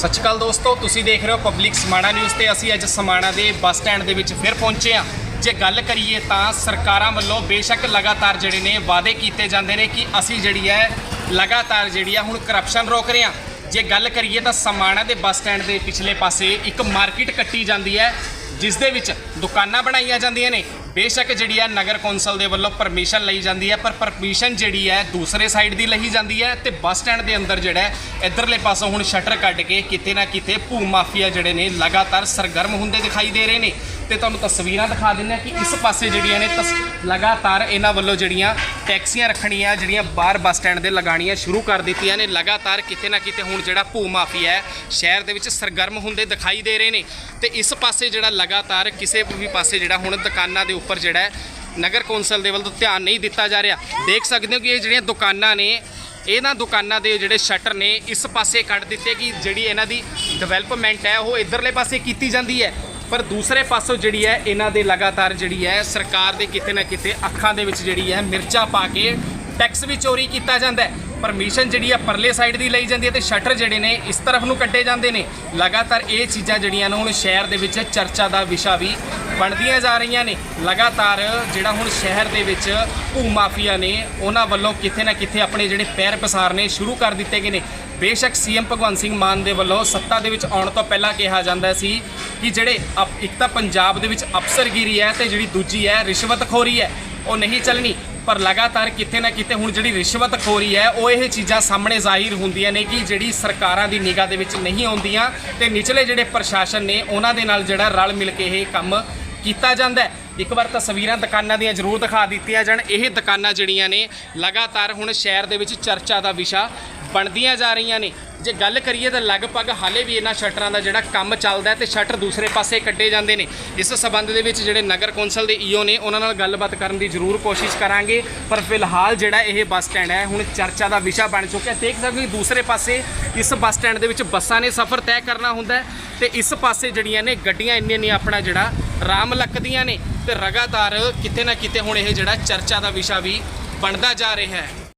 ਸਤਿ ਸ਼੍ਰੀ ਅਕਾਲ ਦੋਸਤੋ, ਤੁਸੀਂ ਦੇਖ ਰਹੇ ਹੋ ਪਬਲਿਕ ਸਮਾਣਾ ਨਿਊਜ਼ ਤੇ ਅਸੀਂ ਅੱਜ ਸਮਾਣਾ ਦੇ ਬੱਸ ਸਟੈਂਡ ਦੇ ਵਿੱਚ ਫਿਰ ਪਹੁੰਚੇ ਹਾਂ। ਜੇ ਗੱਲ ਕਰੀਏ ਤਾਂ ਸਰਕਾਰਾਂ ਵੱਲੋਂ ਬੇਸ਼ੱਕ ਲਗਾਤਾਰ ਜਿਹੜੇ ਨੇ ਵਾਅਦੇ ਕੀਤੇ ਜਾਂਦੇ ਨੇ ਕਿ ਅਸੀਂ ਜਿਹੜੀ ਹੈ ਲਗਾਤਾਰ ਜਿਹੜੀ ਆ ਹੁਣ ਕਰਪਸ਼ਨ ਰੋਕ ਰਹੇ ਹਾਂ। ਜੇ ਗੱਲ ਕਰੀਏ ਤਾਂ ਸਮਾਣਾ ਦੇ ਬੱਸ ਸਟੈਂਡ ਦੇ ਪਿਛਲੇ ਪਾਸੇ ਇੱਕ ਮਾਰਕੀਟ ਕੱਟੀ ਜਾਂਦੀ ਹੈ, ਜਿਸ ਦੇ ਵਿੱਚ ਦੁਕਾਨਾਂ ਬਣਾਈਆਂ ਜਾਂਦੀਆਂ ਨੇ। ਬੇਸ਼ੱਕ ਜਿਹੜੀ ਹੈ ਨਗਰ ਕੌਂਸਲ ਦੇ ਵੱਲੋਂ ਪਰਮਿਸ਼ਨ ਲਈ ਜਾਂਦੀ ਹੈ, ਪਰ ਪਰਮਿਸ਼ਨ ਜਿਹੜੀ ਹੈ ਦੂਸਰੇ ਸਾਈਡ ਦੀ ਲਈ ਜਾਂਦੀ ਹੈ ਤੇ ਬੱਸ ਸਟੈਂਡ ਦੇ ਅੰਦਰ ਜਿਹੜਾ ਹੈ, ਇਧਰਲੇ ਪਾਸੋਂ ਹੁਣ ਸ਼ਟਰ ਕੱਢ ਕੇ ਕਿਤੇ ਨਾ ਕਿਤੇ ਭੂ ਮਾਫੀਆ ਜਿਹੜੇ ਨੇ ਲਗਾਤਾਰ ਸਰਗਰਮ ਹੁੰਦੇ ਦਿਖਾਈ ਦੇ ਰਹੇ ਨੇ। ਤੇ ਤੁਹਾਨੂੰ ਤਸਵੀਰਾਂ ਦਿਖਾ ਦਿੰਦੇ ਆ ਕਿ ਇਸ ਪਾਸੇ ਜਿਹੜੀਆਂ ਨੇ ਤਸ- ਲਗਾਤਾਰ ਇਹਨਾਂ ਵੱਲੋਂ ਜਿਹੜੀਆਂ ਟੈਕਸੀਆਂ ਰੱਖਣੀਆਂ, ਜਿਹੜੀਆਂ ਬਾਹਰ ਬੱਸ ਸਟੈਂਡ ਦੇ ਲਗਾਉਣੀਆਂ ਸ਼ੁਰੂ ਕਰ ਦਿੱਤੀਆਂ ਨੇ। ਲਗਾਤਾਰ ਕਿਤੇ ਨਾ ਕਿਤੇ ਹੁਣ ਜਿਹੜਾ ਭੂ ਮਾਫੀਆ ਹੈ, ਸ਼ਹਿਰ ਦੇ ਵਿੱਚ ਸਰਗਰਮ ਹੁੰਦੇ ਦਿਖਾਈ ਦੇ ਰਹੇ ਨੇ। ਤੇ ਇਸ ਪਾਸੇ ਜਿਹੜਾ ਲਗਾਤਾਰ ਕਿਸੇ ਵੀ ਪਾਸੇ ਜਿਹੜਾ ਹੁਣ ਦੁਕਾਨਾਂ ਦੇ ਉੱਪਰ ਜਿਹੜਾ ਹੈ, ਨਗਰ ਕੌਂਸਲ ਦੇ ਵੱਲੋਂ ਧਿਆਨ ਨਹੀਂ ਦਿੱਤਾ ਜਾ ਰਿਹਾ। ਦੇਖ ਸਕਦੇ ਹੋ ਕਿ ਇਹ ਜਿਹੜੀਆਂ ਦੁਕਾਨਾਂ ਨੇ, ਇਹਨਾਂ ਦੁਕਾਨਾਂ ਦੇ ਜਿਹੜੇ ਸ਼ਟਰ ਨੇ, ਇਸ ਪਾਸੇ ਕੱਢ ਦਿੱਤੇ ਕਿ ਜਿਹੜੀ ਇਹਨਾਂ ਦੀ ਡਿਵੈਲਪਮੈਂਟ ਹੈ, ਉਹ ਇਧਰਲੇ ਪਾਸੇ ਕੀਤੀ ਜਾਂਦੀ ਹੈ। ਪਰ ਦੂਸਰੇ ਪਾਸੋਂ ਜਿਹੜੀ ਹੈ, ਇਹਨਾਂ ਦੇ ਲਗਾਤਾਰ ਜਿਹੜੀ ਹੈ, ਸਰਕਾਰ ਦੇ ਕਿਤੇ ਨਾ ਕਿਤੇ ਅੱਖਾਂ ਦੇ ਵਿੱਚ ਜਿਹੜੀ ਹੈ ਮਿਰਚਾਂ ਪਾ ਕੇ ਟੈਕਸ ਵੀ ਚੋਰੀ ਕੀਤਾ ਜਾਂਦਾ ਹੈ। ਪਰਮਿਸ਼ਨ ਜਿਹੜੀ ਆ ਪਰਲੇ ਸਾਈਡ ਦੀ ਲਈ ਜਾਂਦੀ ਹੈ ਤੇ ਸ਼ਟਰ ਜਿਹੜੇ ਨੇ ਇਸ ਤਰਫ ਨੂੰ ਕੱਢੇ ਜਾਂਦੇ ਨੇ। ਲਗਾਤਾਰ ਇਹ ਚੀਜ਼ਾਂ ਜਿਹੜੀਆਂ ਨੇ ਹੁਣ ਸ਼ਹਿਰ ਦੇ ਵਿੱਚ ਚਰਚਾ ਦਾ ਵਿਸ਼ਾ ਵੀ ਬਣਦੀਆਂ ਜਾ ਰਹੀਆਂ ਨੇ। ਲਗਾਤਾਰ ਜਿਹੜਾ ਹੁਣ ਸ਼ਹਿਰ ਦੇ ਵਿੱਚ ਭੂ ਮਾਫੀਆ ਨੇ, ਉਹਨਾਂ ਵੱਲੋਂ ਕਿਤੇ ਨਾ ਕਿਤੇ ਆਪਣੇ ਜਿਹੜੇ ਪੈਰ ਪਸਾਰਨੇ ਸ਼ੁਰੂ ਕਰ ਦਿੱਤੇ ਗਏ ਨੇ। ਬੇਸ਼ੱਕ ਸੀਐਮ ਭਗਵੰਤ ਸਿੰਘ ਮਾਨ ਦੇ ਵੱਲੋਂ ਸੱਤਾ ਦੇ ਵਿੱਚ ਆਉਣ ਤੋਂ ਪਹਿਲਾਂ ਕਿਹਾ ਜਾਂਦਾ ਸੀ ਕਿ ਜਿਹੜੇ ਅਪ- ਇੱਕ ਤਾਂ ਪੰਜਾਬ ਦੇ ਵਿੱਚ ਅਫਸਰਗਿਰੀ ਹੈ ਤੇ ਜਿਹੜੀ ਦੂਜੀ ਹੈ ਰਿਸ਼ਵਤਖੋਰੀ ਹੈ, ਉਹ ਨਹੀਂ ਚੱਲਣੀ। ਪਰ ਲਗਾਤਾਰ ਕਿਤੇ ਨਾ ਕਿਤੇ ਹੁਣ ਜਿਹੜੀ ਰਿਸ਼ਵਤਖੋਰੀ ਹੈ, ਉਹ ਇਹ ਚੀਜ਼ਾਂ ਸਾਹਮਣੇ ਜ਼ਾਹਿਰ ਹੁੰਦੀਆਂ ਨੇ ਕਿ ਜਿਹੜੀ ਸਰਕਾਰਾਂ ਦੀ ਨਿਗਾਹ ਦੇ ਵਿੱਚ ਨਹੀਂ ਆਉਂਦੀਆਂ ਤੇ ਨਿਚਲੇ ਜਿਹੜੇ ਪ੍ਰਸ਼ਾਸਨ ਨੇ, ਉਹਨਾਂ ਦੇ ਨਾਲ ਜਿਹੜਾ ਰਲ ਮਿਲ ਕੇ ਇਹ ਕੰਮ ਕੀਤਾ ਜਾਂਦਾ ਹੈ। ਇੱਕ ਵਾਰ ਤਸਵੀਰਾਂ ਦੁਕਾਨਾਂ ਦੀਆਂ ਜ਼ਰੂਰ ਦਿਖਾ ਦਿੱਤੀਆਂ ਜਾਣ। ਇਹ ਦੁਕਾਨਾਂ ਜਿਹੜੀਆਂ ਨੇ, ਲਗਾਤਾਰ ਹੁਣ ਸ਼ਹਿਰ ਦੇ ਵਿੱਚ ਚਰਚਾ ਦਾ ਵਿਸ਼ਾ ਬਣਦੀਆਂ ਜਾ ਰਹੀਆਂ ਨੇ। ਜੇ ਗੱਲ ਕਰੀਏ ਤਾਂ ਲਗਭਗ ਹਾਲੇ ਵੀ ਇਹਨਾਂ ਸ਼ਟਰਾਂ ਦਾ ਜਿਹੜਾ ਕੰਮ ਚੱਲਦਾ ਹੈ ਤੇ ਸ਼ਟਰ ਦੂਸਰੇ ਪਾਸੇ ਕੱਢੇ ਜਾਂਦੇ ਨੇ। ਇਸ ਸਬੰਧ ਦੇ ਵਿੱਚ ਜਿਹੜੇ ਨਗਰ ਕੌਂਸਲ ਦੇ ਈਓ ਨੇ, ਉਹਨਾਂ ਨਾਲ ਗੱਲਬਾਤ ਕਰਨ ਦੀ ਜ਼ਰੂਰ ਕੋਸ਼ਿਸ਼ ਕਰਾਂਗੇ। ਪਰ ਫਿਲਹਾਲ ਜਿਹੜਾ ਇਹ ਬੱਸ ਸਟੈਂਡ ਹੈ, ਹੁਣ ਚਰਚਾ ਦਾ ਵਿਸ਼ਾ ਬਣ ਚੁੱਕਿਆ। ਦੇਖ ਸਕਦੇ ਹੋ ਦੂਸਰੇ ਪਾਸੇ ਇਸ ਬੱਸ ਸਟੈਂਡ ਦੇ ਵਿੱਚ ਬੱਸਾਂ ਨੇ ਸਫ਼ਰ ਤੈਅ ਕਰਨਾ ਹੁੰਦਾ ਹੈ ਤੇ ਇਸ ਪਾਸੇ ਜਿਹੜੀਆਂ ਨੇ ਗੱਡੀਆਂ ਇੰਨੀਆਂ ਨੇ ਆਪਣਾ ਜਿਹੜਾ ਰਾਮ ਲੱਕਦੀਆਂ ਨੇ ਤੇ ਲਗਾਤਾਰ ਕਿਤੇ ਨਾ ਕਿਤੇ ਹੁਣ ਇਹ ਜਿਹੜਾ ਚਰਚਾ ਦਾ ਵਿਸ਼ਾ ਵੀ ਬਣਦਾ ਜਾ ਰਿਹਾ ਹੈ।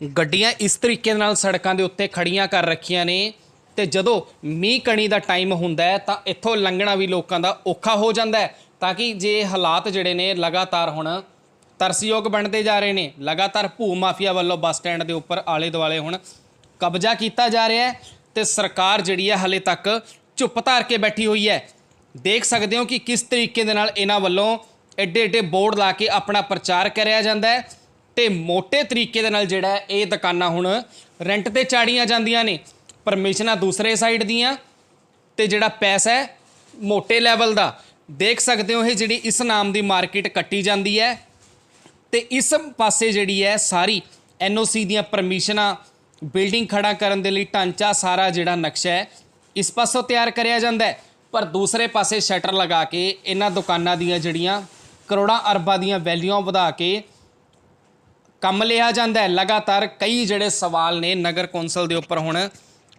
ਗੱਡੀਆਂ ਇਸ ਤਰੀਕੇ ਨਾਲ ਸੜਕਾਂ ਦੇ ਉੱਤੇ ਖੜੀਆਂ ਕਰ ਰੱਖੀਆਂ ਨੇ ਤੇ ਜਦੋਂ ਮੀਂਹ ਕਣੀ ਦਾ ਟਾਈਮ ਹੁੰਦਾ ਹੈ ਤਾਂ ਇੱਥੋਂ ਲੰਘਣਾ ਵੀ ਲੋਕਾਂ ਦਾ ਔਖਾ ਹੋ ਜਾਂਦਾ ਹੈ, ਤਾਂ ਕਿ ਜੇ ਹਾਲਾਤ ਜਿਹੜੇ ਨੇ ਲਗਾਤਾਰ ਹੁਣ ਤਰਸਯੋਗ ਬਣਦੇ ਜਾ ਰਹੇ ਨੇ, ਲਗਾਤਾਰ ਭੂ ਮਾਫੀਆ ਵੱਲੋਂ ਬੱਸ ਸਟੈਂਡ ਦੇ ਉੱਪਰ ਆਲੇ ਦੁਆਲੇ ਹੁਣ ਕਬਜ਼ਾ ਕੀਤਾ ਜਾ ਰਿਹਾ ਹੈ ਤੇ ਸਰਕਾਰ ਜਿਹੜੀ ਹੈ ਹਲੇ ਤੱਕ ਚੁੱਪ ਧਾਰ ਕੇ ਬੈਠੀ ਹੋਈ ਹੈ। ਦੇਖ ਸਕਦੇ ਹੋ ਕਿ ਕਿਸ ਤਰੀਕੇ ਦੇ ਨਾਲ ਇਹਨਾਂ ਵੱਲੋਂ ਐਡੇ ਐਡੇ ਬੋਰਡ ਲਾ ਕੇ ਆਪਣਾ ਪ੍ਰਚਾਰ ਕਰਿਆ ਜਾਂਦਾ ਹੈ। ਤੇ ਮੋٹے ਤਰੀਕੇ ਦੇ ਨਾਲ ਜਿਹੜਾ ਇਹ ਦੁਕਾਨਾਂ ਹੁਣ ਰੈਂਟ ਤੇ ਚਾੜੀਆਂ ਜਾਂਦੀਆਂ ਨੇ। ਪਰਮਿਸ਼ਨਾਂ ਦੂਸਰੇ ਸਾਈਡ ਦੀਆਂ ਤੇ ਜਿਹੜਾ ਪੈਸਾ ਹੈ ਮੋٹے ਲੈਵਲ ਦਾ। ਦੇਖ ਸਕਦੇ ਹੋ ਇਹ ਜਿਹੜੀ ਇਸ ਨਾਮ ਦੀ ਮਾਰਕੀਟ ਕੱਟੀ ਜਾਂਦੀ ਹੈ ਤੇ ਇਸ ਪਾਸੇ ਜਿਹੜੀ ਹੈ ਸਾਰੀ ਐਨਓਸੀ ਦੀਆਂ ਪਰਮਿਸ਼ਨਾਂ ਬਿਲਡਿੰਗ ਖੜਾ ਕਰਨ ਦੇ ਲਈ ਢਾਂਚਾ ਸਾਰਾ ਜਿਹੜਾ ਨਕਸ਼ਾ ਹੈ ਇਸ ਪਾਸੋਂ ਤਿਆਰ ਕਰਿਆ ਜਾਂਦਾ ਪਰ ਦੂਸਰੇ ਪਾਸੇ ਸ਼ਟਰ ਲਗਾ ਕੇ ਇਹਨਾਂ ਦੁਕਾਨਾਂ ਦੀਆਂ ਜਿਹੜੀਆਂ ਕਰੋੜਾਂ ਅਰਬਾਂ ਦੀਆਂ ਵੈਲਿਊਆਂ ਵਧਾ ਕੇ ਕੰਮ ਲਿਆ ਜਾਂਦਾ ਹੈ। ਲਗਾਤਾਰ ਕਈ ਜਿਹੜੇ ਸਵਾਲ ਨੇ ਨਗਰ ਕੌਂਸਲ ਦੇ ਉੱਪਰ ਹੁਣ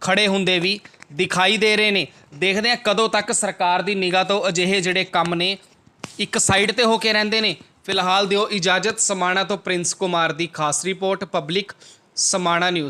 ਖੜੇ ਹੁੰਦੇ ਵੀ ਦਿਖਾਈ ਦੇ ਰਹੇ ਨੇ। ਦੇਖਦੇ ਹਾਂ ਕਦੋਂ ਤੱਕ ਸਰਕਾਰ ਦੀ ਨਿਗਾਹ ਤੋਂ ਅਜਿਹੇ ਜਿਹੜੇ ਕੰਮ ਨੇ ਇੱਕ ਸਾਈਡ ਤੇ ਹੋ ਕੇ ਰਹਿੰਦੇ ਨੇ। ਫਿਲਹਾਲ ਦਿਓ ਇਜਾਜ਼ਤ। ਸਮਾਣਾ ਤੋਂ ਪ੍ਰਿੰਸ ਕੁਮਾਰ ਦੀ ਖਾਸ ਰਿਪੋਰਟ, ਪਬਲਿਕ ਸਮਾਣਾ ਨਿਊਜ਼।